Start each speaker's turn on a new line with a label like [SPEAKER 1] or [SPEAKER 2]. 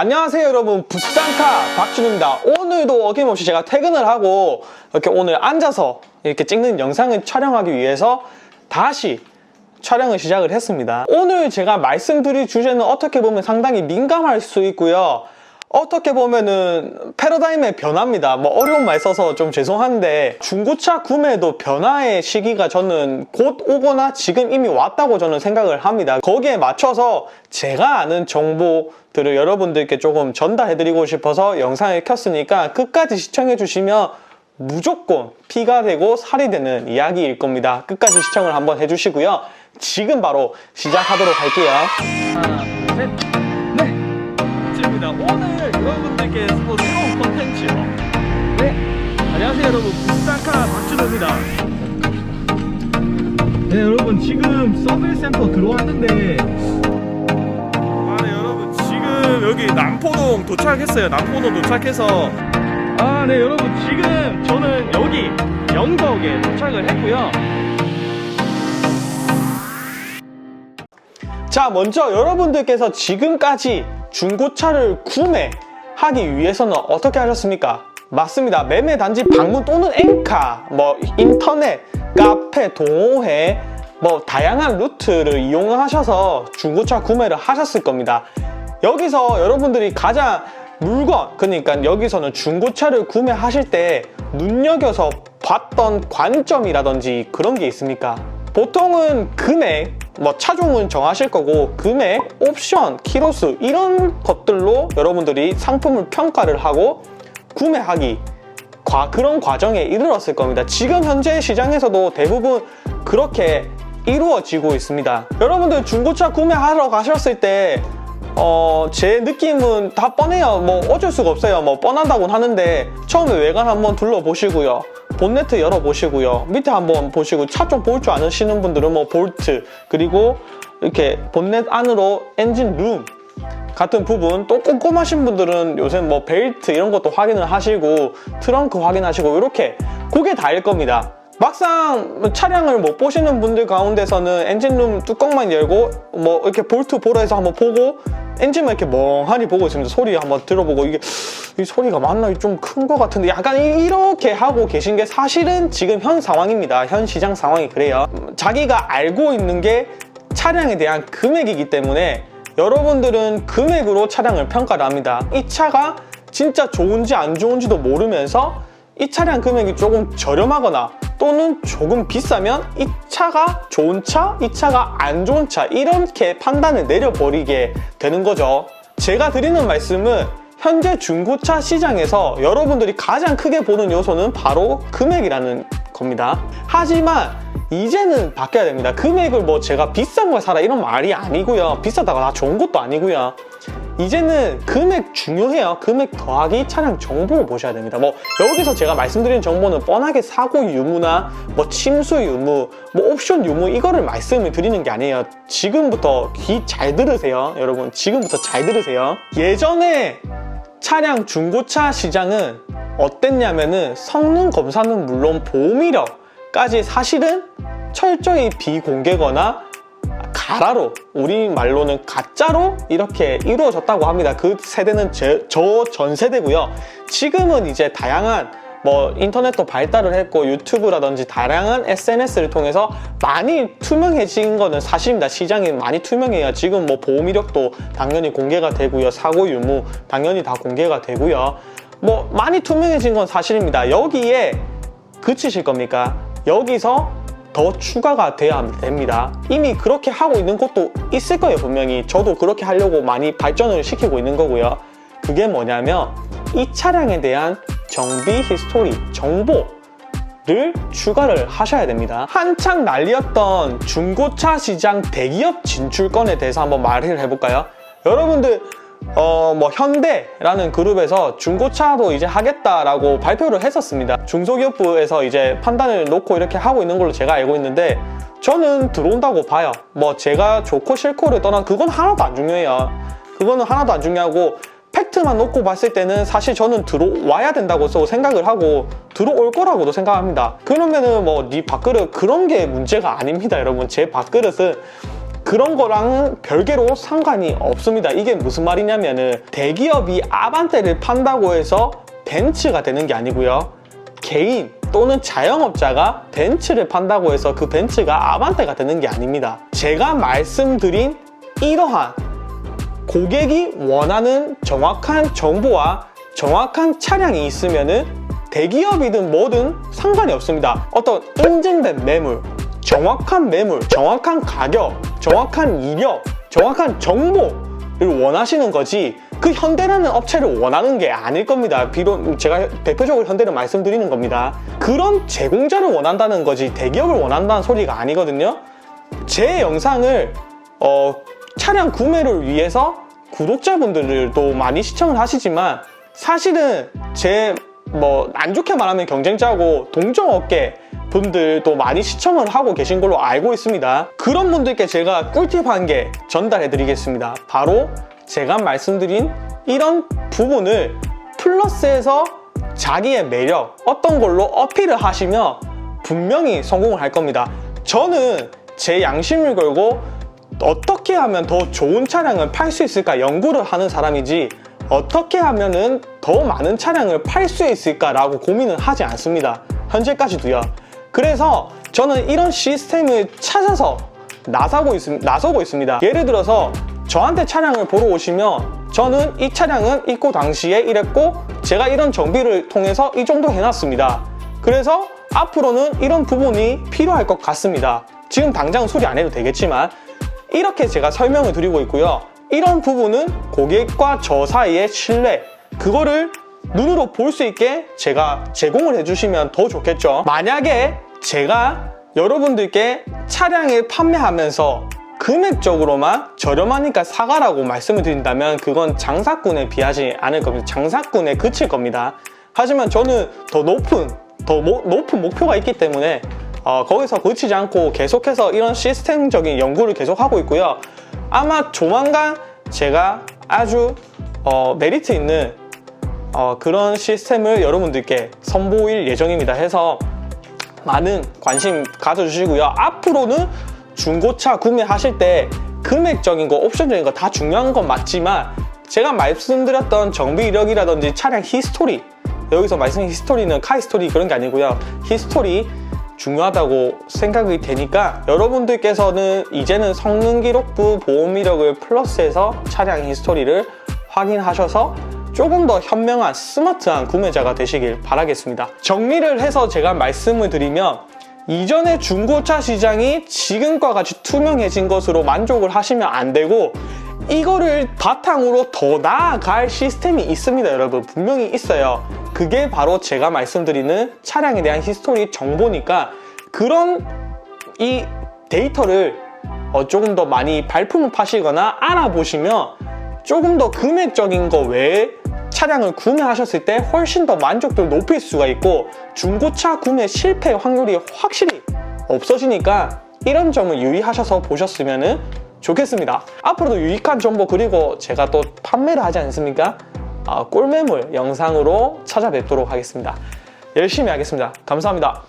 [SPEAKER 1] 안녕하세요 여러분. 부산카 박준우입니다. 오늘도 어김없이 제가 퇴근을 하고 이렇게 오늘 앉아서 이렇게 찍는 영상을 촬영하기 위해서 다시 촬영을 시작을 했습니다. 오늘 제가 말씀드릴 주제는 어떻게 보면 상당히 민감할 수 있고요 어떻게 보면은 패러다임의 변화입니다. 뭐 어려운 말 써서 좀 죄송한데 중고차 구매도 변화의 시기가 저는 곧 오거나 지금 이미 왔다고 저는 생각을 합니다. 거기에 맞춰서 제가 아는 정보들을 여러분들께 조금 전달해드리고 싶어서 영상을 켰으니까 끝까지 시청해주시면 무조건 피가 되고 살이 되는 이야기일 겁니다. 끝까지 시청을 한번 해주시고요. 지금 바로 시작하도록 할게요. 하나, 둘, 셋. 오늘 여러분들께 뭐 새로운 컨텐츠요. 네. 안녕하세요 여러분. 부산카 박준호입니다. 네 여러분 지금 서빌 센터 들어왔는데 아네 여러분 지금 여기 남포동 도착했어요. 남포동 도착해서 아 네 여러분 지금 저는 여기 영덕에 도착을 했고요. 자, 먼저 여러분들께서 지금까지 중고차를 구매하기 위해서는 어떻게 하셨습니까? 맞습니다. 매매 단지 방문 또는 엔카, 뭐 인터넷, 카페, 동호회, 뭐 다양한 루트를 이용하셔서 중고차 구매를 하셨을 겁니다. 여기서 여러분들이 가장 물건, 그러니까 여기서는 중고차를 구매하실 때 눈여겨서 봤던 관점이라든지 그런 게 있습니까? 보통은 금액, 뭐 차종은 정하실 거고 금액, 옵션, 키로수 이런 것들로 여러분들이 상품을 평가를 하고 구매하기 과, 그런 과정에 이르렀을 겁니다. 지금 현재 시장에서도 대부분 그렇게 이루어지고 있습니다. 여러분들 중고차 구매하러 가셨을 때 어, 제 느낌은 다 뻔해요. 뭐 어쩔 수가 없어요. 뭐 뻔하다고는 하는데 처음에 외관 한번 둘러보시고요. 본네트 열어보시고요. 밑에 한번 보시고 차 좀 볼 줄 아시는 분들은 뭐 볼트 그리고 이렇게 본넷 안으로 엔진 룸 같은 부분 또 꼼꼼하신 분들은 요새 뭐 벨트 이런 것도 확인을 하시고 트렁크 확인하시고 이렇게 그게 다일 겁니다. 막상 차량을 못 보시는 분들 가운데서는 엔진룸 뚜껑만 열고 뭐 이렇게 볼트 보러 해서 한번 보고 엔진만 이렇게 멍하니 보고 있습니다. 소리 한번 들어보고 이게 이 소리가 맞나 좀 큰 것 같은데 약간 이- 이렇게 하고 계신 게 사실은 지금 현 상황입니다. 현 시장 상황이 그래요. 음, 자기가 알고 있는 게 차량에 대한 금액이기 때문에 여러분들은 금액으로 차량을 평가를 합니다. 이 차가 진짜 좋은지 안 좋은지도 모르면서 이 차량 금액이 조금 저렴하거나 또는 조금 비싸면 이 차가 좋은 차, 이 차가 안 좋은 차 이렇게 판단을 내려버리게 되는 거죠. 제가 드리는 말씀은 현재 중고차 시장에서 여러분들이 가장 크게 보는 요소는 바로 금액이라는 겁니다. 하지만 이제는 바뀌어야 됩니다. 금액을 뭐 제가 비싼 걸 사라 이런 말이 아니고요. 비싸다가 다 좋은 것도 아니고요. 이제는 금액 중요해요. 금액 더하기 차량 정보를 보셔야 됩니다. 뭐 여기서 제가 말씀드린 정보는 뻔하게 사고 유무나 뭐 침수 유무, 뭐 옵션 유무 이거를 말씀을 드리는 게 아니에요. 지금부터 귀 잘 들으세요. 여러분 지금부터 잘 들으세요. 예전에 차량 중고차 시장은 어땠냐면은 성능 검사는 물론 보험 이력까지 사실은 철저히 비공개거나 가라로 우리 말로는 가짜로 이렇게 이루어졌다고 합니다. 그 세대는 저 전 세대고요. 지금은 이제 다양한 뭐 인터넷도 발달을 했고 유튜브라든지 다양한 SNS를 통해서 많이 투명해진 거는 사실입니다. 시장이 많이 투명해요. 지금 뭐 보험 이력도 당연히 공개가 되고요. 사고 유무 당연히 다 공개가 되고요. 뭐 많이 투명해진 건 사실입니다. 여기에 그치실 겁니까? 여기서 더 추가가 돼야 됩니다. 이미 그렇게 하고 있는 곳도 있을 거예요, 분명히. 저도 그렇게 하려고 많이 발전을 시키고 있는 거고요. 그게 뭐냐면 이 차량에 대한 정비 히스토리, 정보 를 추가를 하셔야 됩니다. 한창 난리였던 중고차 시장 대기업 진출권에 대해서 한번 말을 해볼까요? 여러분들 어, 뭐, 현대라는 그룹에서 중고차도 이제 하겠다라고 발표를 했었습니다. 중소기업부에서 이제 판단을 놓고 이렇게 하고 있는 걸로 제가 알고 있는데, 저는 들어온다고 봐요. 뭐, 제가 좋고 싫고를 떠난 그건 하나도 안 중요해요. 그거는 하나도 안 중요하고, 팩트만 놓고 봤을 때는 사실 저는 들어와야 된다고 또 생각을 하고 들어올 거라고도 생각합니다. 그러면은 뭐 네 밥그릇 그런 게 문제가 아닙니다, 여러분. 제 밥그릇은 그런 거랑은 별개로 상관이 없습니다. 이게 무슨 말이냐면은 대기업이 아반떼를 판다고 해서 벤츠가 되는 게 아니고요. 개인 또는 자영업자가 벤츠를 판다고 해서 그 벤츠가 아반떼가 되는 게 아닙니다. 제가 말씀드린 이러한 고객이 원하는 정확한 정보와 정확한 차량이 있으면은 대기업이든 뭐든 상관이 없습니다. 어떤 인증된 매물, 정확한 매물, 정확한 가격, 정확한 이력, 정확한 정보를 원하시는 거지 그 현대라는 업체를 원하는 게 아닐 겁니다. 비록 제가 대표적으로 현대를 말씀드리는 겁니다. 그런 제공자를 원한다는 거지 대기업을 원한다는 소리가 아니거든요. 제 영상을 어, 차량 구매를 위해서 구독자분들도 많이 시청을 하시지만 사실은 제 뭐 안 좋게 말하면 경쟁자고 동종업계 분들도 많이 시청을 하고 계신 걸로 알고 있습니다. 그런 분들께 제가 꿀팁 한 개 전달해 드리겠습니다. 바로 제가 말씀드린 이런 부분을 플러스해서 자기의 매력 어떤 걸로 어필을 하시면 분명히 성공을 할 겁니다. 저는 제 양심을 걸고 어떻게 하면 더 좋은 차량을 팔 수 있을까 연구를 하는 사람이지 어떻게 하면 은 더 많은 차량을 팔 수 있을까라고 고민을 하지 않습니다. 현재까지도요. 그래서 저는 이런 시스템을 찾아서 나서고, 있, 나서고 있습니다. 예를 들어서 저한테 차량을 보러 오시면 저는 이 차량은 입고 당시에 이랬고 제가 이런 정비를 통해서 이 정도 해놨습니다. 그래서 앞으로는 이런 부분이 필요할 것 같습니다. 지금 당장 소리 안 해도 되겠지만 이렇게 제가 설명을 드리고 있고요. 이런 부분은 고객과 저 사이의 신뢰, 그거를 눈으로 볼 수 있게 제가 제공을 해주시면 더 좋겠죠. 만약에 제가 여러분들께 차량을 판매하면서 금액적으로만 저렴하니까 사가라고 말씀을 드린다면 그건 장사꾼에 비하지 않을 겁니다. 장사꾼에 그칠 겁니다. 하지만 저는 더 높은, 더 모- 높은 목표가 있기 때문에 어, 거기서 그치지 않고 계속해서 이런 시스템적인 연구를 계속하고 있고요. 아마 조만간 제가 아주 어, 메리트 있는 어, 그런 시스템을 여러분들께 선보일 예정입니다. 해서 많은 관심 가져주시고요. 앞으로는 중고차 구매하실 때 금액적인 거, 옵션적인 거 다 중요한 건 맞지만 제가 말씀드렸던 정비 이력이라든지 차량 히스토리 여기서 말씀드린 히스토리는 카 히스토리 그런 게 아니고요. 히스토리 중요하다고 생각이 되니까 여러분들께서는 이제는 성능 기록부 보험 이력을 플러스해서 차량 히스토리를 확인하셔서 조금 더 현명한 스마트한 구매자가 되시길 바라겠습니다. 정리를 해서 제가 말씀을 드리면 이전의 중고차 시장이 지금과 같이 투명해진 것으로 만족을 하시면 안 되고 이거를 바탕으로 더 나아갈 시스템이 있습니다, 여러분. 분명히 있어요. 그게 바로 제가 말씀드리는 차량에 대한 히스토리 정보니까 그런 이 데이터를 어, 조금 더 많이 발품을 파시거나 알아보시면 조금 더 금액적인 거 외에 차량을 구매하셨을 때 훨씬 더 만족도를 높일 수가 있고 중고차 구매 실패 확률이 확실히 없어지니까 이런 점을 유의하셔서 보셨으면 좋겠습니다. 앞으로도 유익한 정보 그리고 제가 또 판매를 하지 않습니까? 아, 꿀매물 영상으로 찾아뵙도록 하겠습니다. 열심히 하겠습니다. 감사합니다.